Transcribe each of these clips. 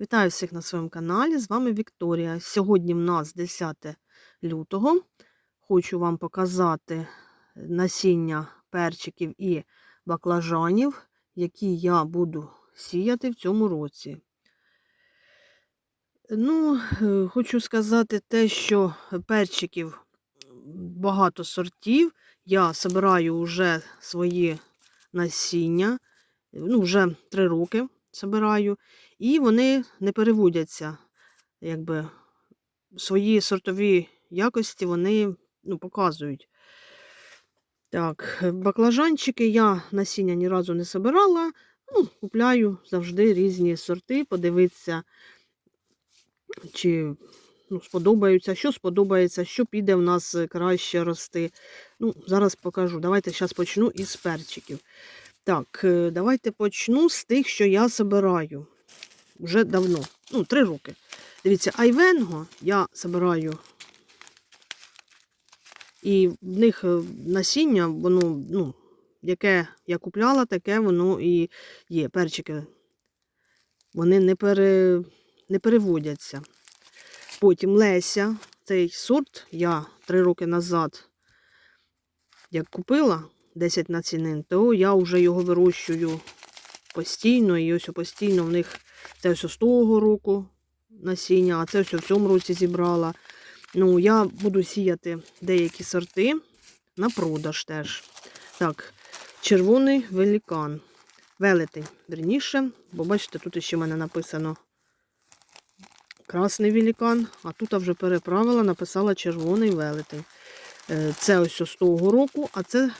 Вітаю всіх на своєму каналі. З вами Вікторія. Сьогодні в нас 10 лютого. Хочу вам показати насіння перчиків і баклажанів, які я буду сіяти в цьому році. Ну, е, хочу сказати те, що перчиків багато сортів. Я збираю вже свої насіння. Ну, вже три роки збираю. І вони не переводяться, якби свої сортові якості вони ну, показують. Так, баклажанчики я насіння ні разу не збирала. Ну, купляю завжди різні сорти, подивитися, чи ну, сподобаються, що сподобається, що піде в нас краще рости. Ну, Зараз покажу. Давайте зараз почну із перчиків. Так, е, давайте почну з тих, що я збираю вже давно, ну, три роки. Дивіться, айвенго я збираю. І в них е, насіння, воно, ну, яке я купляла, таке воно і є. Перчики. Вони не, пере, не переводяться. Потім Леся, цей сорт я три роки назад, як купила 10 націнин, то я вже його вирощую постійно. І ось постійно в них це ось з того року насіння, а це ось в цьому році зібрала. Ну, я буду сіяти деякі сорти на продаж теж. Так, червоний великан. Велетень, верніше, бо бачите, тут ще в мене написано красний великан, а тут вже переправила, написала червоний велетень. Е, Це ось з того року, а це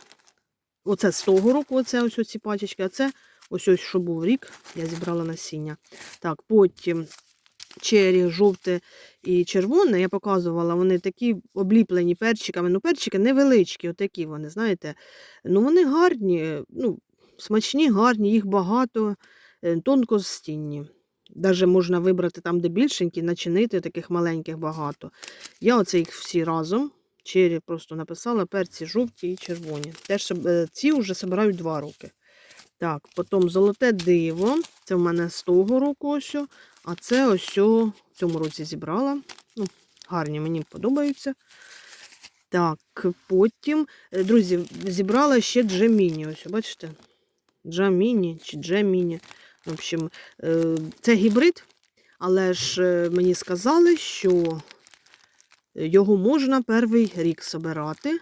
оце з того року, оце ось ці пачечки, а це ось ось, що був рік, я зібрала насіння. Так, потім чері, жовте і червоне, я показувала, вони такі обліплені перчиками. Ну, перчики невеличкі, отакі вони, знаєте. Ну, вони гарні, ну, смачні, гарні, їх багато, е, тонкостінні. Даже можна вибрати там, де більшенькі, начинити таких маленьких багато. Я оце їх всі разом. Чері просто написала перці жовті і червоні. Теж е, ці вже збирають два роки. Так, потім золоте диво. Це в мене з того року ось. А це ось в цьому році зібрала. Ну, Гарні, мені подобаються. Так, потім, е, друзі, зібрала ще джеміні. Ось, бачите? Джаміні чи джеміні. В общем, е, це гібрид, але ж мені сказали, що його можна перший рік збирати.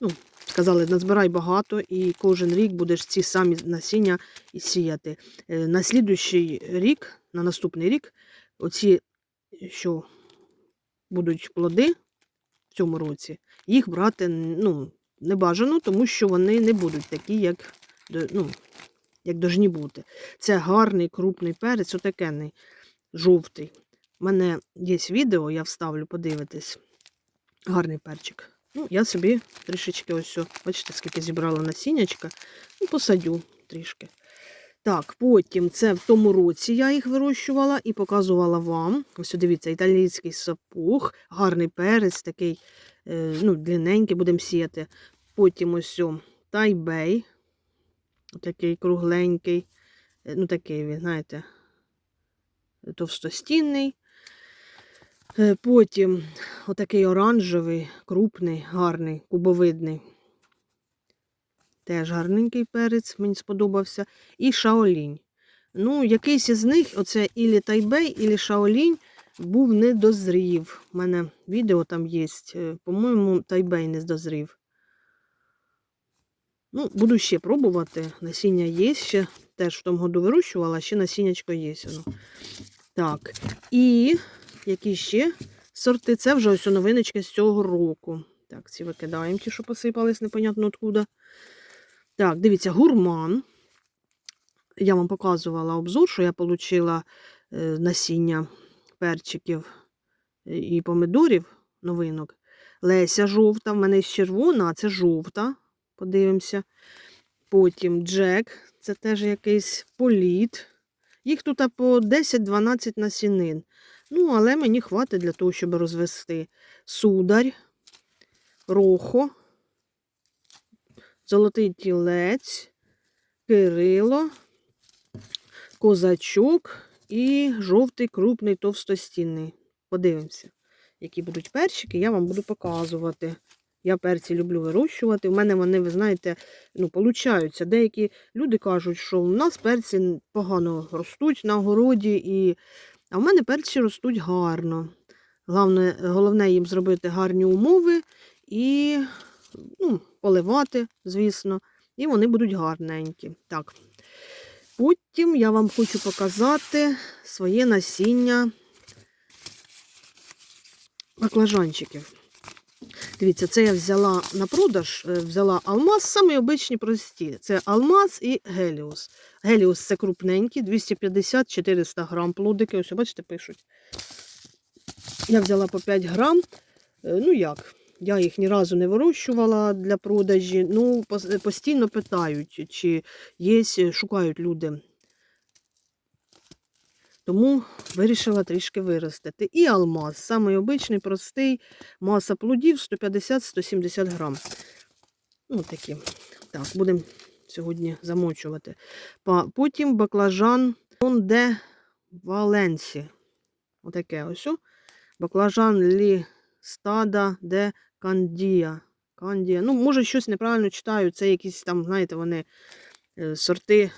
Ну, Сказали, назбирай багато і кожен рік будеш ці самі насіння сіяти. На слідуючий рік, на наступний рік, оці, що будуть плоди в цьому році, їх брати ну, не бажано, тому що вони не будуть такі, як ну, як должні бути. Це гарний крупний перець, отакенний, жовтий. У мене є відео, я вставлю, подивитись. Гарний перчик. Ну, я собі трішечки ось, бачите, скільки зібрала насіннячка, і посадю трішки. Так, потім це в тому році я їх вирощувала і показувала вам. Ось дивіться, італійський сапуг, гарний перець, такий е, ну, длинненький, будемо сіяти. Потім ось тайбей, такий кругленький, е, ну такий він, знаєте, товстостінний. Е, потім отакий оранжевий, крупний, гарний, кубовидний. Теж гарненький перець, мені сподобався. І шаолінь. Ну, якийсь із них, оце ілі тайбей, ілі шаолінь, був не дозрів. У мене відео там є. Е, по-моєму, тайбей не дозрів. Ну, буду ще пробувати. Насіння є ще. Теж в тому году вирощувала, ще насіннячко є. Так. І які ще сорти? Це вже ось новиночки з цього року. Так, ці викидаємо ті, що посипались, непонятно откуда. Так, дивіться, гурман. Я вам показувала обзор, що я отримала е, насіння перчиків і помидорів новинок. Леся жовта, в мене червона, а це жовта. Подивимося. Потім Джек, це теж якийсь політ. Їх тут по 10-12 насінин. Ну, але мені хватить для того, щоб розвести сударь, рохо, золотий тілець, кирило, козачок і жовтий, крупний, товстостінний. Подивимося, які будуть перчики, я вам буду показувати. Я перці люблю вирощувати. У мене вони, ви знаєте, ну, получаються. Деякі люди кажуть, що в нас перці погано ростуть на городі, і... а в мене перці ростуть гарно. Головне, головне їм зробити гарні умови і ну, поливати, звісно, і вони будуть гарненькі. Так. Потім я вам хочу показати своє насіння баклажанчиків. Дивіться, це я взяла на продаж, е, взяла алмаз, самі обичні прості. Це алмаз і геліус. Геліус це крупненький, 250-400 грам плодики. Ось, бачите, пишуть. Я взяла по 5 грам. Е, Ну як? Я їх ні разу не вирощувала для продажі. Ну, постійно питають, чи є, шукають люди. Тому вирішила трішки виростити. І алмаз, самий обичний, простий, маса плодів 150-170 грам. Ну, такі. Так, будемо сьогодні замочувати. Потім баклажан де Валенсі. Отаке ось. Баклажан лі стада де Кандія. Кандія. Ну, може, щось неправильно читаю. Це якісь там, знаєте, вони е, сорти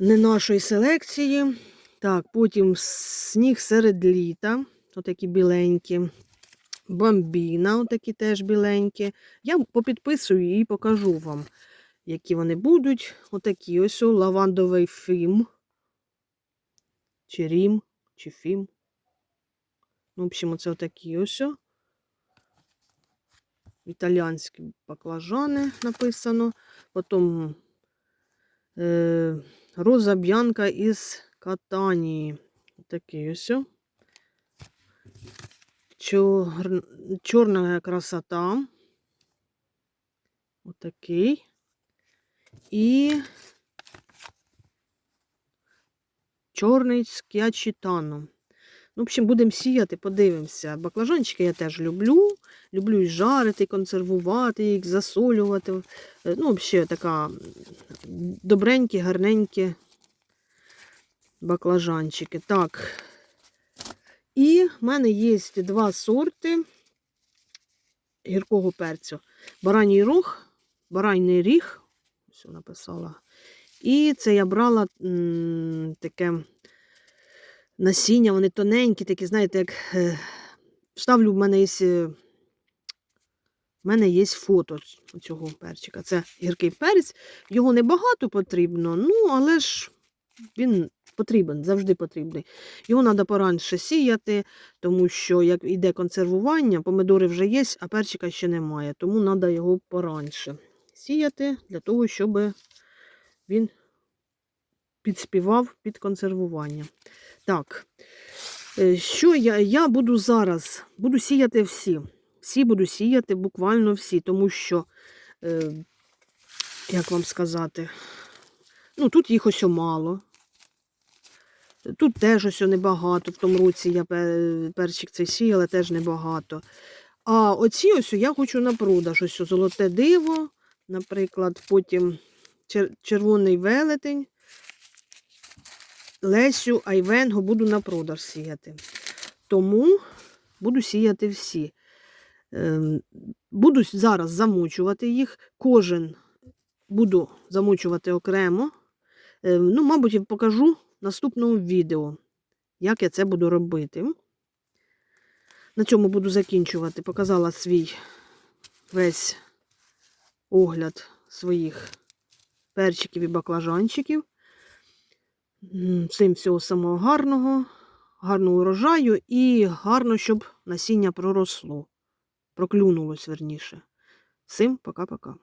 не нашої селекції. Так, потім сніг серед літа. Отакі біленькі. Бомбіна, отакі теж біленькі. Я попідписую і покажу вам, які вони будуть. Отакі ось о, лавандовий фім. Чи рім, чи фім. Ну, в общем, оце отакі ось. Італіанські баклажани написано. Потім е, роза б'янка із Катанії. Такий ось. Чор... Чорна красота. Отакий. І чорний з. Ну, в общем, будемо сіяти, подивимося. Баклажанчики я теж люблю. Люблю і жарити, консервувати їх, засолювати. Е, Ну, взагалі така добренькі, гарненькі баклажанчики. Так. І в мене є два сорти гіркого перцю. Бараній рог, баранний ріг. Все написала. І це я брала м, таке насіння, вони тоненькі, такі, знаєте, як е, ставлю в мене є. е, В мене є фото цього перчика. Це гіркий перець. Його небагато потрібно, ну, але ж він потрібен, завжди потрібний. Його треба поранше сіяти, тому що як йде консервування, помидори вже є, а перчика ще немає. Тому треба його поранше сіяти для того, щоб він підспівав під консервування. Так, е, що я, я буду зараз? Буду сіяти всі. Всі буду сіяти, буквально всі, тому що, е, як вам сказати, ну тут їх ось мало. Тут теж ось небагато. В тому році я перчик цей сіяла, теж небагато. А оці ось я хочу на продаж. Ось золоте диво, наприклад, потім червоний велетень. Лесю, Айвенго буду на продаж сіяти. Тому буду сіяти всі. Ем, Буду зараз замочувати їх. Кожен буду замочувати окремо. Ем, Ну, мабуть, я покажу в наступному відео, як я це буду робити. На цьому буду закінчувати. Показала свій весь огляд своїх перчиків і баклажанчиків. М, Всім всього самого гарного, гарного урожаю і гарно, щоб насіння проросло, проклюнулось верніше. Всім пока-пока.